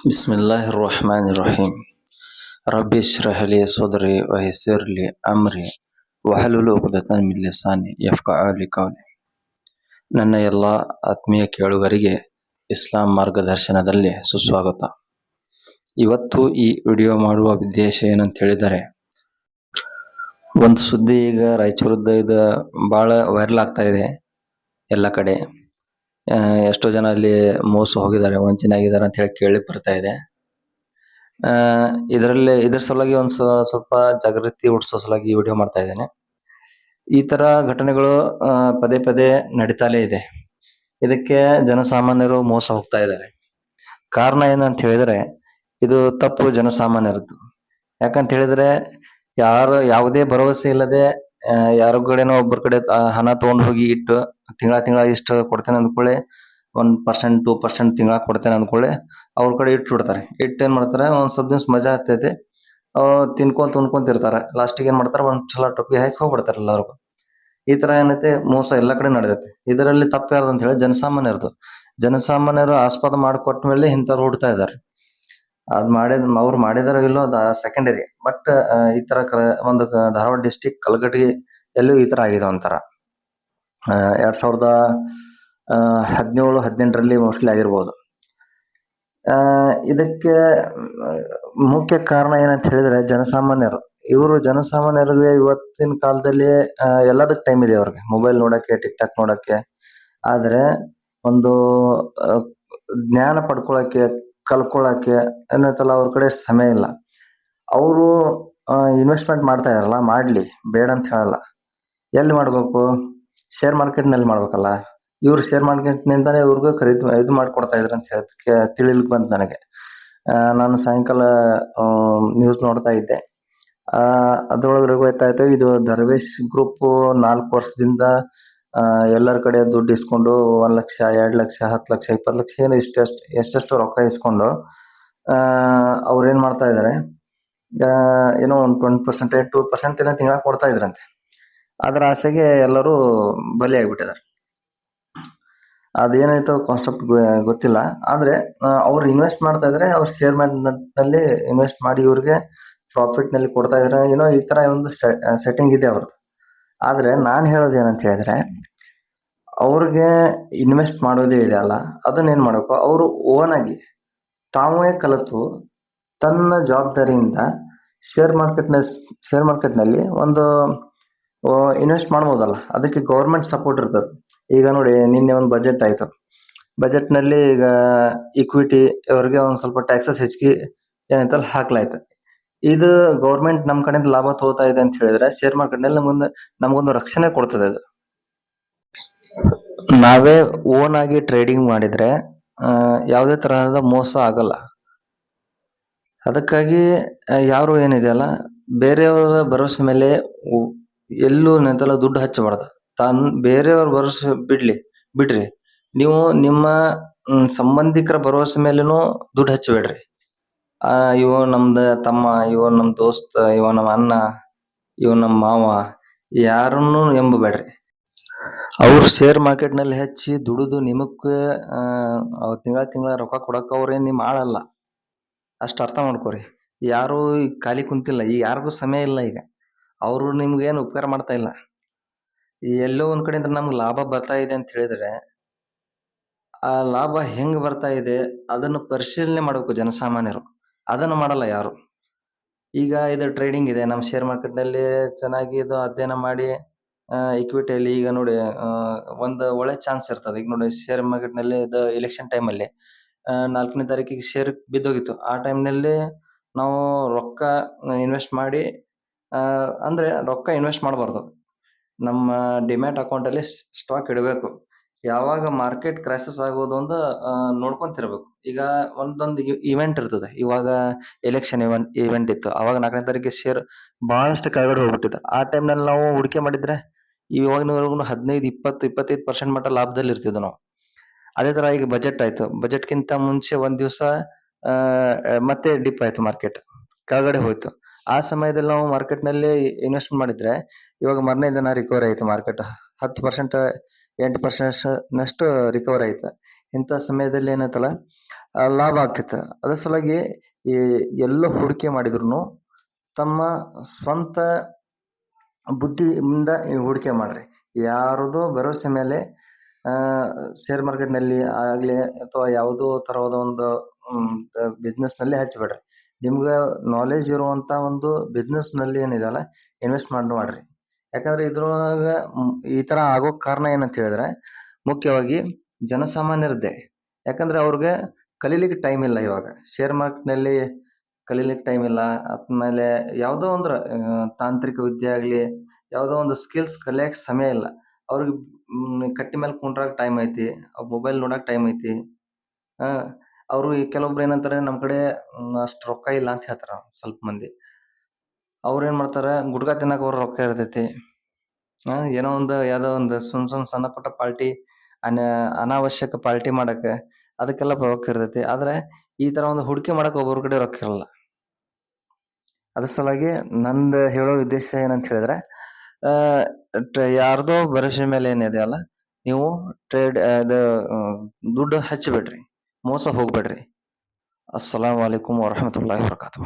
بسم الله الرحمن الرحيم رب اشرح لي صدري ويسر لي أمري واحلل عقدة من ಲಿಸಾನಿ ಯಫ್ಕಅಲಿ ಕೌಲಿ ನನ್ನ ಎಲ್ಲ ಆತ್ಮೀಯ ಕೇಳುಗರಿಗೆ ಇಸ್ಲಾಂ ಮಾರ್ಗದರ್ಶನದಲ್ಲಿ ಸುಸ್ವಾಗತ ಇವತ್ತು ಈ ವಿಡಿಯೋ ಮಾಡುವ ಉದ್ದೇಶ ಏನಂತ ಹೇಳಿದರೆ ಒಂದು ಸುದ್ದಿ ಈಗ ರಾಯಚೂರದ್ದು ಇದು ಭಾಳ ವೈರಲ್ ಆಗ್ತಾ ಇದೆ ಎಲ್ಲ ಕಡೆ ಆ, ಎಷ್ಟೋ ಜನ ಅಲ್ಲಿ ಮೋಸ ಹೋಗಿದ್ದಾರೆ, ವಂಚನೆ ಆಗಿದ್ದಾರೆ ಅಂತ ಹೇಳಿ ಕೇಳಿ ಬರ್ತಾ ಇದೆ. ಇದರಲ್ಲಿ, ಇದ್ರ ಸಲುವಾಗಿ ಒಂದು ಸ್ವ- ಸ್ವಲ್ಪ ಜಾಗೃತಿ ಹುಡ್ಸೋ ಸಲುವಾಗಿ ಈ ವಿಡಿಯೋ ಮಾಡ್ತಾ ಇದ್ದೇನೆ. ಈ ತರ ಘಟನೆಗಳು ಪದೇ ಪದೇ ನಡೀತಾಲೇ ಇದೆ. ಇದಕ್ಕೆ ಜನಸಾಮಾನ್ಯರು ಮೋಸ ಹೋಗ್ತಾ ಇದ್ದಾರೆ. ಕಾರಣ ಏನಂತ ಹೇಳಿದ್ರೆ, ಇದು ತಪ್ಪು ಜನಸಾಮಾನ್ಯರದ್ದು. ಯಾಕಂತ ಹೇಳಿದ್ರೆ, ಯಾರು, ಯಾವುದೇ ಭರವಸೆ ಇಲ್ಲದೆ ಯಾರ ಕಡೆನೋ ಒಬ್ಬರ ಕಡೆ ಹಣ ತಗೊಂಡು ಹೋಗಿ ಇಟ್ಟು ತಿಂಗಳ ತಿಂಗಳ ಇಷ್ಟು ಕೊಡ್ತೇನೆ ಅಂದ್ಕೊಳ್ಳಿ. ಒಂದ್ ಪರ್ಸೆಂಟ್ ಟೂ ಪರ್ಸೆಂಟ್ ತಿಂಗಳ ಕೊಡ್ತೇನೆ ಅಂದ್ಕೊಳ್ಳಿ. ಅವ್ರ ಕಡೆ ಇಟ್ಟು ಬಿಡ್ತಾರೆ. ಇಟ್ಟು ಏನ್ ಮಾಡ್ತಾರೆ? ಒಂದ್ ಸ್ವಲ್ಪ ದಿವಸ ಮಜಾ ಆಗ್ತೈತಿ. ಅವ್ ತಿನ್ಕೊಂತ ಉಣ್ಕೊಂತ ಇರ್ತಾರೆ. ಲಾಸ್ಟಿಗೆ ಏನ್ ಮಾಡ್ತಾರೆ? ಒಂದ್ ಸಲ ಟೊಪ್ಪಿ ಹಾಕಿ ಹೋಗ್ಬಿಡ್ತಾರೆ ಎಲ್ಲರಿಗೂ ಈ ತರ ಏನೈತೆ? ಮೋಸ ಎಲ್ಲಾ ಕಡೆ ನಡೆದೈತೆ. ಇದರಲ್ಲಿ ತಪ್ಪು ಯಾರ್ದು ಅಂತ ಹೇಳಿ ಜನಸಾಮಾನ್ಯರದು. ಜನಸಾಮಾನ್ಯರು ಆಸ್ಪದ ಮಾಡಿಕೊಟ್ಟ ಮೇಲೆ ಇಂಥವ್ರು ಹುಡ್ತಾ ಇದ್ದಾರೆ. ಅದ್ ಮಾಡಿದ್ ಅವ್ರು ಮಾಡಿದಾರ ಇಲ್ಲೋ ಅದ ಸೆಕೆಂಡರಿ ಬಟ್ ಈ ತರ ಒಂದು ಧಾರವಾಡ ಡಿಸ್ಟಿಕ್ ಕಲಘಟಗಿ ಎಲ್ಲೂ ಈ ತರ ಆಗಿದೆ ಒಂಥರ. ಆ, ಎರಡ್ ಸಾವಿರದ ಹದಿನೇಳು ಹದಿನೆಂಟರಲ್ಲಿ ಮೋಸ್ಟ್ಲಿ ಆಗಿರ್ಬೋದು. ಇದಕ್ಕೆ ಮುಖ್ಯ ಕಾರಣ ಏನಂತ ಹೇಳಿದ್ರೆ ಜನಸಾಮಾನ್ಯರು. ಇವರು ಜನಸಾಮಾನ್ಯರಿಗೆ ಇವತ್ತಿನ ಕಾಲದಲ್ಲಿ ಎಲ್ಲದಕ್ಕೆ ಎಲ್ಲದಕ್ ಟೈಮ್ ಇದೆ ಅವ್ರಿಗೆ. ಮೊಬೈಲ್ ನೋಡಕ್ಕೆ ಟಿಕ್ ಟಾಕ್ ನೋಡಕ್ಕೆ. ಆದ್ರೆ ಒಂದು ಜ್ಞಾನ ಪಡ್ಕೊಳಕ್ಕೆ ಕಲ್ಕೊಳಕ್ಕೆ ಏನಾಯ್ತಲ್ಲ ಅವ್ರ ಕಡೆ ಸಮಯ ಇಲ್ಲ. ಅವರು ಇನ್ವೆಸ್ಟ್ಮೆಂಟ್ ಮಾಡ್ತಾ ಇದಾರಲ್ಲ ಮಾಡ್ಲಿ, ಬೇಡ ಅಂತ ಹೇಳಲ್ಲ. ಎಲ್ಲಿ ಮಾಡಬೇಕು? ಶೇರ್ ಮಾರ್ಕೆಟ್ನಲ್ಲಿ ಮಾಡ್ಬೇಕಲ್ಲ. ಇವ್ರು ಶೇರ್ ಮಾರ್ಕೆಟ್ ನಿಂದಾನೆ ಇವ್ರಿಗೂ ಖರೀದಿ, ಇದು ಮಾಡ್ಕೊಡ್ತಾ ಇದ್ರು ಅಂತ ಹೇಳೋದಕ್ಕೆ ತಿಳಿಲಿಕ್ಕೆ ಬಂತು ನನಗೆ. ನಾನು ಸಾಯಂಕಾಲ ನ್ಯೂಸ್ ನೋಡ್ತಾ ಇದ್ದೆ. ಅದ್ರೊಳಗಡೆ ಗೊತ್ತಾಯ್ತು ಇದು ದರ್ವೇಶ್ ಗ್ರೂಪ್ ನಾಲ್ಕು ವರ್ಷದಿಂದ ಎಲ್ಲರ ಕಡೆ ದುಡ್ಡು ಇಸ್ಕೊಂಡು ಒಂದು ಲಕ್ಷ, ಎರಡು ಲಕ್ಷ, ಹತ್ತು ಲಕ್ಷ, ಇಪ್ಪತ್ತು ಲಕ್ಷ ಏನು ಇಷ್ಟೆಷ್ಟು, ಎಷ್ಟೆಷ್ಟು ರೊಕ್ಕ ಇಸ್ಕೊಂಡು ಅವ್ರೇನು ಮಾಡ್ತಾ ಇದ್ದಾರೆ ಏನೋ ಒಂದು ಟ್ವೆಂಟಿ ಪರ್ಸೆಂಟ್ ಟೂ ಪರ್ಸೆಂಟ್ ಏನೋ ತಿಂಗಳ ಕೊಡ್ತಾ ಇದ್ರಂತೆ. ಅದರ ಆಸೆಗೆ ಎಲ್ಲರೂ ಬಲಿ ಆಗ್ಬಿಟ್ಟಿದ್ದಾರೆ ಅದೇನಾಯ್ತು ಕಾನ್ಸೆಪ್ಟ್ ಗೊತ್ತಿಲ್ಲ. ಆದ್ರೆ ಅವ್ರು ಇನ್ವೆಸ್ಟ್ ಮಾಡ್ತಾ ಇದ್ದಾರೆ ಅವ್ರು ಶೇರ್ನಲ್ಲಿ ಇನ್ವೆಸ್ಟ್ ಮಾಡಿ ಇವ್ರಿಗೆ ಪ್ರಾಫಿಟ್ನಲ್ಲಿ ಕೊಡ್ತಾ ಇದ್ದಾರೆ ಏನೋ ಈ ತರ ಒಂದು ಸೆಟ್ಟಿಂಗ್ ಇದೆ ಅವ್ರದ್ದು ಆದ್ರೆ ನಾನು ಹೇಳೋದು ಏನಂತ ಹೇಳಿದ್ರೆ, ಅವ್ರಿಗೆ ಇನ್ವೆಸ್ಟ್ ಮಾಡೋದೇ ಇದೆ ಅಲ್ಲ, ಅದನ್ನ ಏನು ಮಾಡ್ಬೇಕು? ಅವರು ಓನ್ ಆಗಿ ತಾವೇ ಕಲಿತು ತನ್ನ ಜವಾಬ್ದಾರಿಯಿಂದ ಶೇರ್ ಮಾರ್ಕೆಟ್ನ ಶೇರ್ ಮಾರ್ಕೆಟ್ನಲ್ಲಿ ಒಂದು ಇನ್ವೆಸ್ಟ್ ಮಾಡ್ಬೋದಲ್ಲ, ಅದಕ್ಕೆ ಗೌರ್ಮೆಂಟ್ ಸಪೋರ್ಟ್ ಇರ್ತದೆ. ಈಗ ನೋಡಿ, ನಿನ್ನೆ ಒಂದು ಬಜೆಟ್ ಆಯಿತು. ಬಜೆಟ್ನಲ್ಲಿ ಈಗ ಇಕ್ವಿಟಿ ಅವ್ರಿಗೆ ಒಂದು ಸ್ವಲ್ಪ ಟ್ಯಾಕ್ಸಸ್ ಹೆಚ್ಚಿಗೆ ಏನಂತಲ್ಲಿ ಹಾಕ್ಲಾಯ್ತು. ಇದು ಗೌರ್ಮೆಂಟ್ ನಮ್ ಕಡೆಯಿಂದ ಲಾಭ ತಗೋತಾ ಇದೆ ಅಂತ ಹೇಳಿದ್ರೆ ಶೇರ್ ಮಾರ್ಕೆಟ್ನಲ್ಲಿ ನಮಗೊಂದು ನಮಗೊಂದು ರಕ್ಷಣೆ ಕೊಡ್ತದೆ ಅದು. ನಾವೇ ಓನ್ ಆಗಿ ಟ್ರೇಡಿಂಗ್ ಮಾಡಿದ್ರೆ ಯಾವುದೇ ತರಹದ ಮೋಸ ಆಗಲ್ಲ. ಅದಕ್ಕಾಗಿ ಯಾರು ಏನಿದೆಯಲ್ಲ, ಬೇರೆಯವರ ಭರವಸೆ ಮೇಲೆ ಎಲ್ಲೂ ನಿಂತಲ್ಲ ದುಡ್ಡು ಹಚ್ಚಬಾರ್ದು. ತಾನು ಬೇರೆಯವ್ರ ಭರವಸೆ ಬಿಡ್ಲಿ, ಬಿಡ್ರಿ. ನೀವು ನಿಮ್ಮ ಸಂಬಂಧಿಕರ ಭರವಸೆ ಮೇಲೇನು ದುಡ್ಡು ಹಚ್ಚಬೇಡ್ರಿ. ಆ, ಇವ ನಮ್ದ ತಮ್ಮ, ಇವ ನಮ್ ದೋಸ್ತ, ಇವ ನಮ್ಮ ಅಣ್ಣ, ಇವ ನಮ್ ಮಾವ, ಯಾರನ್ನು ಎಂಬಬೇಡ್ರಿ ಅವ್ರು ಶೇರ್ ಮಾರ್ಕೆಟ್ನಲ್ಲಿ ಹಚ್ಚಿ ದುಡಿದು ನಿಮಕ್ ತಿಂಗಳ ತಿಂಗಳ ರೊಕ್ಕ ಕೊಡಕ್ ಅವ್ರೇನ್ ನಿಮ್ ಆಳಲ್ಲ. ಅಷ್ಟ್ ಅರ್ಥ ಮಾಡ್ಕೋರಿ. ಯಾರು ಈಗ ಖಾಲಿ ಕುಂತಿಲ್ಲ ಈಗ ಯಾರಿಗೂ ಸಮಯ ಇಲ್ಲ ಈಗ. ಅವರು ನಿಮ್ಗೇನು ಉಪಕಾರ ಮಾಡ್ತಾ ಇಲ್ಲ. ಎಲ್ಲೋ ಒಂದ್ ಕಡೆಯಿಂದ ನಮ್ಗೆ ಲಾಭ ಬರ್ತಾ ಇದೆ ಅಂತ ಹೇಳಿದ್ರೆ, ಆ ಲಾಭ ಹೆಂಗ್ ಬರ್ತಾ ಇದೆ, ಅದನ್ನು ಪರಿಶೀಲನೆ ಮಾಡಬೇಕು ಜನಸಾಮಾನ್ಯರು. ಅದನ್ನ ಮಾಡಲ್ಲ ಯಾರು. ಈಗ ಇದು ಟ್ರೇಡಿಂಗ್ ಇದೆ. ನಮ್ಮ ಶೇರ್ ಮಾರ್ಕೆಟ್ನಲ್ಲಿ ಚೆನ್ನಾಗಿ ಇದು ಅಧ್ಯಯನ ಮಾಡಿ ಇಕ್ವಿಟಿಯಲ್ಲಿ ಈಗ ನೋಡಿ ಒಂದು ಒಳ್ಳೆ ಚಾನ್ಸ್ ಇರ್ತದೆ. ಈಗ ನೋಡಿ ಶೇರ್ ಮಾರ್ಕೆಟ್ನಲ್ಲಿ ಇದು ಎಲೆಕ್ಷನ್ ಟೈಮ್ ಅಲ್ಲಿ ಆ, ನಾಲ್ಕನೇ ತಾರೀಕಿಗೆ ಶೇರ್ ಬಿದ್ದೋಗಿತ್ತು. ಆ ಟೈಮ್ನಲ್ಲಿ ನಲ್ಲಿ ನಾವು ರೊಕ್ಕ ಇನ್ವೆಸ್ಟ್ ಮಾಡಿ ಅಂದರೆ ರೊಕ್ಕ ಇನ್ವೆಸ್ಟ್ ಮಾಡಬಾರ್ದು. ನಮ್ಮ ಡಿಮ್ಯಾಟ್ ಅಕೌಂಟ್ ಅಲ್ಲಿ ಸ್ಟಾಕ್ ಇಡಬೇಕು. ಯಾವಾಗ ಮಾರ್ಕೆಟ್ ಕ್ರೈಸಸ್ ಆಗೋದು ಅಂತ ನೋಡ್ಕೊಂತಿರ್ಬೇಕು. ಈಗ ಒಂದೊಂದು ಇವೆಂಟ್ ಇರ್ತದೆ. ಇವಾಗ ಎಲೆಕ್ಷನ್ ಇವೆಂಟ್ ಇತ್ತು. ಅವಾಗ ನಾಲ್ಕನೇ ತಾರೀಕಿಗೆ ಶೇರ್ ಬಹಳಷ್ಟು ಕೆಳಗಡೆ ಹೋಗ್ಬಿಟ್ಟಿದೆ ಆ ಟೈಮ್ನಲ್ಲಿ ನಲ್ಲಿ ನಾವು ಹೂಡಿಕೆ ಮಾಡಿದ್ರೆ ಇವಾಗಿನವರೆಗೂ ಹದಿನೈದು, ಇಪ್ಪತ್ತು, ಇಪ್ಪತ್ತೈದು ಪರ್ಸೆಂಟ್ ಮಟ್ಟ ಲಾಭದಲ್ಲಿ ಇರ್ತಿದ್ವಿ ನಾವು. ಅದೇ ಥರ ಈಗ ಬಜೆಟ್ ಆಯ್ತು. ಬಜೆಟ್ ಕಿಂತ ಮುಂಚೆ ಒಂದು ದಿವಸ ಮತ್ತೆ ಡಿಪ್ ಆಯ್ತು ಮಾರ್ಕೆಟ್ ಕೆಳಗಡೆ ಹೋಯ್ತು. ಆ ಸಮಯದಲ್ಲಿ ನಾವು ಮಾರ್ಕೆಟ್ನಲ್ಲಿ ಇನ್ವೆಸ್ಟ್ ಮಾಡಿದ್ರೆ ಇವಾಗ ಮರನೇ ದಿನ ರಿಕವರಿ ಆಯ್ತು ಮಾರ್ಕೆಟ್ ಹತ್ತು ಪರ್ಸೆಂಟ್ ಎಂಟು ಪರ್ಸೆಂಟ್ ನಷ್ಟು ರಿಕವರ್ ಆಯ್ತು. ಇಂಥ ಸಮಯದಲ್ಲಿ ಏನಾಯ್ತಲ್ಲ ಲಾಭ ಆಗ್ತಿತ್ತು. ಅದ್ರ ಸಲುವಾಗಿ ಈ ಎಲ್ಲ ಹೂಡಿಕೆ ಮಾಡಿದ್ರು ತಮ್ಮ ಸ್ವಂತ ಬುದ್ಧಿಯಿಂದ ಹೂಡಿಕೆ ಮಾಡ್ರಿ. ಯಾರದೋ ಭರವಸೆ ಮೇಲೆ ಶೇರ್ ಮಾರ್ಕೆಟ್ನಲ್ಲಿ ಆಗಲಿ ಅಥವಾ ಯಾವುದೋ ಥರವಾದ ಒಂದು ಬಿಸ್ನೆಸ್ನಲ್ಲಿ ಹಚ್ಚಬೇಡ್ರಿ ನಿಮ್ಗೆ ನಾಲೆಜ್ ಇರುವಂಥ ಒಂದು ಬಿಸ್ನೆಸ್ನಲ್ಲಿ ಏನಿದೆಯಲ್ಲ ಇನ್ವೆಸ್ಟ್ ಮಾಡಿ, ಮಾಡ್ರಿ. ಯಾಕಂದ್ರೆ ಇದ್ರೊಳಗ ಈ ತರ ಆಗೋಕ್ ಕಾರಣ ಏನಂತ ಹೇಳಿದ್ರೆ, ಮುಖ್ಯವಾಗಿ ಜನಸಾಮಾನ್ಯರದ್ದೇ ಯಾಕಂದ್ರೆ ಅವ್ರಿಗೆ ಕಲೀಲಿಕ್ಕೆ ಟೈಮ್ ಇಲ್ಲ ಇವಾಗ. ಶೇರ್ ಮಾರ್ಕೆಟ್ನಲ್ಲಿ ಕಲೀಲಿಕ್ಕೆ ಟೈಮ್ ಇಲ್ಲ. ಆದ್ಮೇಲೆ ಯಾವುದೋ ಒಂದು ತಾಂತ್ರಿಕ ವಿದ್ಯೆ ಆಗಲಿ, ಯಾವುದೋ ಒಂದು ಸ್ಕಿಲ್ಸ್ ಕಲಿಯಕ್ಕೆ ಸಮಯ ಇಲ್ಲ. ಅವ್ರಿಗೆ ಕಟ್ಟಿ ಮೇಲೆ ಕುಂಡ್ರಾಗ ಟೈಮ್ ಐತಿ ಮೊಬೈಲ್ ನೋಡಕ್ಕೆ ಟೈಮ್ ಐತಿ. ಅವರು ಕೆಲವೊಬ್ರು ಏನಂತಾರೆ ನಮ್ಮ ಕಡೆ ಅಷ್ಟು ರೊಕ್ಕ ಇಲ್ಲ ಅಂತ ಹೇಳ್ತಾರ ಸ್ವಲ್ಪ ಮಂದಿ. ಅವ್ರು ಏನು ಮಾಡ್ತಾರೆ? ಗುಟ್ಕಾ ತಿನ್ನಕ್ಕೆ ಅವ್ರ ರೊಕ್ಕ ಇರ್ತೈತಿ. ಏನೋ ಒಂದು ಯಾವುದೋ ಒಂದು ಸುಮ್ ಸುಮ್ ಸಣ್ಣ ಪುಟ್ಟ ಪಾರ್ಟಿ ಅನ ಅನಾವಶ್ಯಕ ಪಾರ್ಟಿ ಮಾಡಕ್ಕೆ ಅದಕ್ಕೆಲ್ಲ ರೊಕ್ಕ ಇರ್ತೈತಿ. ಆದ್ರೆ ಈ ತರ ಒಂದು ಹೂಡಿಕೆ ಮಾಡಕ್ಕೆ ಒಬ್ಬರ ಕಡೆ ರೊಕ್ಕ ಇರಲ್ಲ. ಅದ್ರ ಸಲುವಾಗಿ ನಂದು ಹೇಳೋ ಉದ್ದೇಶ ಏನಂತ ಹೇಳಿದ್ರೆ ಯಾರ್ದೋ ಭರವಸೆ ಮೇಲೆ ಏನಿದೆಯಲ್ಲ ನೀವು ಟ್ರೇಡ್ ಅದು ದುಡ್ಡು ಹಚ್ಚಬೇಡ್ರಿ ಮೋಸ ಹೋಗ್ಬೇಡ್ರಿ. ಅಸ್ಸಲಾಮ್ ವರಹಮತುಲ್ಲಾಹಿ ವಬರಕಾತು